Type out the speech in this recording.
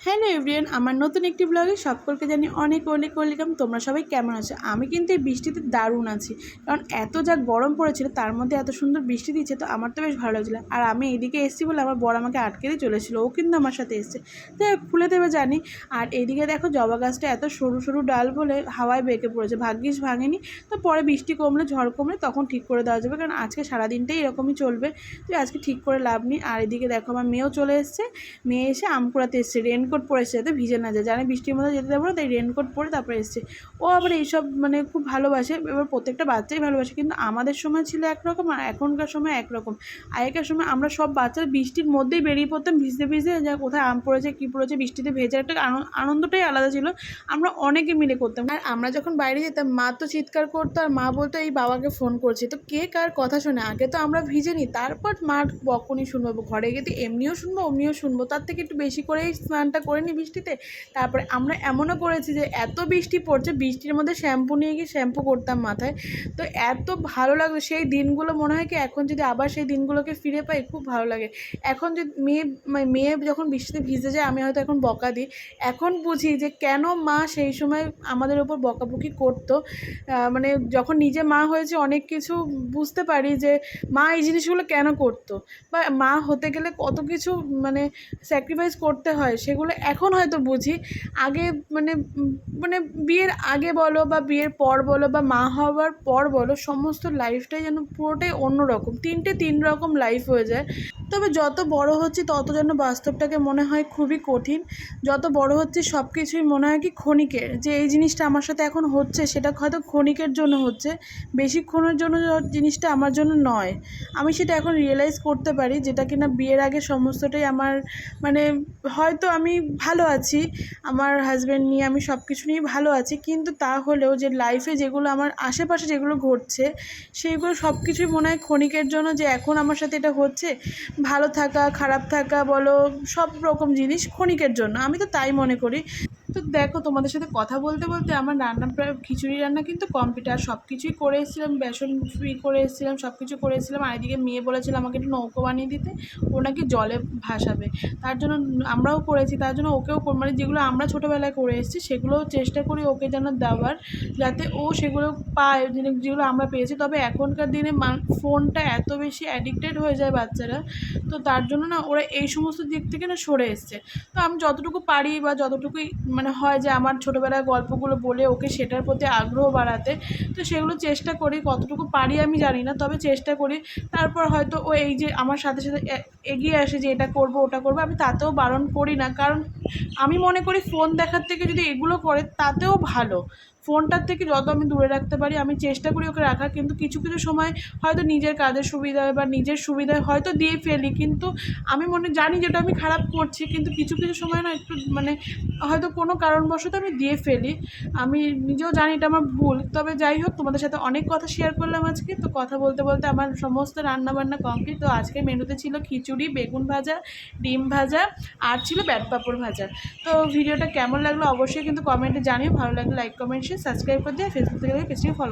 Hello everyone আমার নতুন একটি ব্লগে সকলকে জানি অনেক অনেক ওয়েলকাম। তোমরা সবাই কেমন আছো? আমি কিন্তু এই বৃষ্টিতে দারুণ আছি। কারণ এত যা গরম পড়েছিল, তার মধ্যে এত সুন্দর বৃষ্টি দিচ্ছে, তো আমার তো বেশ ভালো লাগছিল। আর আমি এইদিকে এসেছি বলে আমার বড় আমাকে আটকে দিয়ে চলেছিল ও কিন্তু আমার সাথে এসছে। তো খুলে দেবে জানি। আর এইদিকে দেখো, জবা গাছটা এত সরু সরু ডাল বলে হাওয়ায় বেঁকে পড়েছে। ভাগ্যিস ভাঙেনি। তো পরে বৃষ্টি কমলে, ঝড় কমলে তখন ঠিক করে দেওয়া যাবে। কারণ আজকে সারাদিনটাই এরকমই চলবে। তো আজকে ঠিক করে লাভ নেই। আর এদিকে দেখো, আমার মেয়েও চলে এসছে। মেয়ে এসে আম কুড়াতে এসছে। রেনকোট পরে এসছে যাতে ভিজে না যায়। জানে বৃষ্টির মধ্যে যেতে দেবো তাই রেনকোট পরে তারপরে এসছে। ও আবার এইসব মানে খুব ভালোবাসে, এবার প্রত্যেকটা বাচ্চাই ভালোবাসে, কিন্তু আমাদের সময় ছিল একরকম আর এখনকার সময় একরকম। আগেকার সময় আমরা সব বাচ্চারা বৃষ্টির মধ্যেই বেরিয়ে পড়তাম, ভিজতে ভিজতে যা কোথায় আম পড়েছে, কী পড়েছে, বৃষ্টিতে ভেজে একটা আনন্দটাই আলাদা ছিল। আমরা অনেকে মিলে করতাম। আর আমরা যখন বাইরে যেতাম, মা তো চিৎকার করতো আর মা বলতো, এই বাবাকে ফোন করছে। তো কে কার কথা শোনে? আগে তো আমরা ভিজে নিই তারপর মার বকনি শুনব, ঘরে গিয়ে তো এমনিও শুনব, অমনিও শুনব, তার থেকে একটু বেশি করেই স্নানটা করে নিই বৃষ্টিতে? তারপরে আমরা এমনও করেছি যে, এত বৃষ্টি পড়ছে, বৃষ্টির মধ্যে শ্যাম্পু নিয়ে গিয়ে শ্যাম্পু করতাম মাথায়। তো এত ভালো লাগতো সেই দিনগুলো মনে হয় কি, এখন যদি আবার সেই দিনগুলোকে ফিরে পাই, খুব ভালো লাগে। এখন যদি মেয়ে মানে মেয়ে যখন বৃষ্টিতে ভিজে যায়, আমি হয়তো এখন বকা দিই। এখন বুঝি যে, কেন মা সেই সময় আমাদের ওপর বকাবকি করতো? মানে যখন নিজে মা হয়েছে, অনেক কিছু বুঝতে পারি যে, মা এই জিনিসগুলো কেন করতো? বা মা হতে গেলে কত কিছু মানে স্যাক্রিফাইস করতে হয়, সেগুলো এখন হয়তো বুঝি। আগে মানে মানে বিয়ের আগে বলো বা বিয়ের পর বলো বা মা হওয়ার পর বলো, সমস্ত লাইফটাই যেন পুরোটাই অন্যরকম। তিনটে তিন রকম লাইফ হয়ে যায়। তবে যত বড় হচ্ছি, তত যেন বাস্তবটাকে মনে হয় খুবই কঠিন। যত বড় হচ্ছি সব কিছুই মনে হয় কি ক্ষণিকের। যে এই জিনিসটা আমার সাথে এখন হচ্ছে, সেটা হয়তো ক্ষণিকের জন্য হচ্ছে। বেশিক্ষণের জন্য জিনিসটা আমার জন্য নয়। আমি সেটা এখন রিয়েলাইজ করতে পারি, যেটা কিনা বিয়ের আগে সমস্তটাই আমার মানে হয়তো আমি ভালো আছি। আমার হাজব্যান্ড নিয়ে আমি সব কিছু নিয়ে ভালো আছি। কিন্তু তা হলেও যে লাইফে যেগুলো আমার আশেপাশে যেগুলো ঘটছে সেইগুলো সব কিছুই মনে হয় ক্ষণিকের জন্য যে এখন আমার সাথে এটা হচ্ছে। ভালো থাকা, খারাপ থাকা বলো, সব রকম জিনিস ক্ষণিকের জন্য। আমি তো তাই মনে করি। তো দেখো, তোমাদের সাথে কথা বলতে বলতে আমার রান্না প্রায়, খিচুড়ি রান্না কিন্তু কমপ্লিট আর সব কিছুই করে এসেছিলাম, বেসন ফ্রি করে এসেছিলাম সব কিছু করে এসেছিলাম, আর এদিকে মেয়ে বলেছিল আমাকে একটু নৌকো বানিয়ে দিতে, ও নাকি জলে ভাসাবে। তার জন্য আমরাও করেছি, তার জন্য ওকেও মানে যেগুলো আমরা ছোটোবেলায় করে এসেছি সেগুলোও চেষ্টা করি ওকে যেন দেওয়ার, যাতে ও সেগুলো পায় যেগুলো আমরা পেয়েছি। তবে এখনকার দিনে ফোনটা এত বেশি অ্যাডিক্টেড হয়ে যায় বাচ্চারা, তো তার জন্য না ওরা এই সমস্ত দিক থেকে না সরে এসছে। তো আমি যতটুকু পারি বা যতটুকুই মানে হয় যে আমার ছোটোবেলার গল্পগুলো বলে ওকে সেটার প্রতি আগ্রহ বাড়াতে। তো সেগুলো চেষ্টা করি, কতটুকু পারি আমি জানি না, তবে চেষ্টা করি। তারপর হয়তো ও এই যে আমার সাথে সাথে এগিয়ে আসে যে এটা করব, ওটা করব, আমি তাতেও বারণ করি না। কারণ আমি মনে করি ফোন দেখার থেকে যদি এগুলো করে তাতেও ভালো। ফোনটার থেকে যত আমি দূরে রাখতে পারি, আমি চেষ্টা করি ওকে রাখার, কিন্তু কিছু কিছু সময় হয়তো নিজের কাজের সুবিধায় বা নিজের সুবিধায় হয়তো দিয়ে ফেলি, কিন্তু আমি মনে, জানি যেটা আমি খারাপ করছি, কিন্তু কিছু কিছু সময় না একটু মানে হয়তো কোনো কারণবশত আমি দিয়ে ফেলি। আমি নিজেও জানি এটা আমার ভুল, তবে যাই হোক, তোমাদের সাথে অনেক কথা শেয়ার করলাম আজকে। তো কথা বলতে বলতে আমার সমস্ত রান্না বান্না কমপ্লিট তো আজকে মেনুতে ছিল খিচুড়ি, বেগুন ভাজা, ডিম ভাজা, আর ছিল ব্যাট পাঁপড় ভাজা। তো ভিডিওটা কেমন লাগল অবশ্যই কিন্তু কমেন্টে জানিও, ভালো লাগলে লাইক কমেন্ট শেয়ার সাবস্ক্রাইব করে দিয়ে ফেসবুক থেকে পেজটিকে ফলো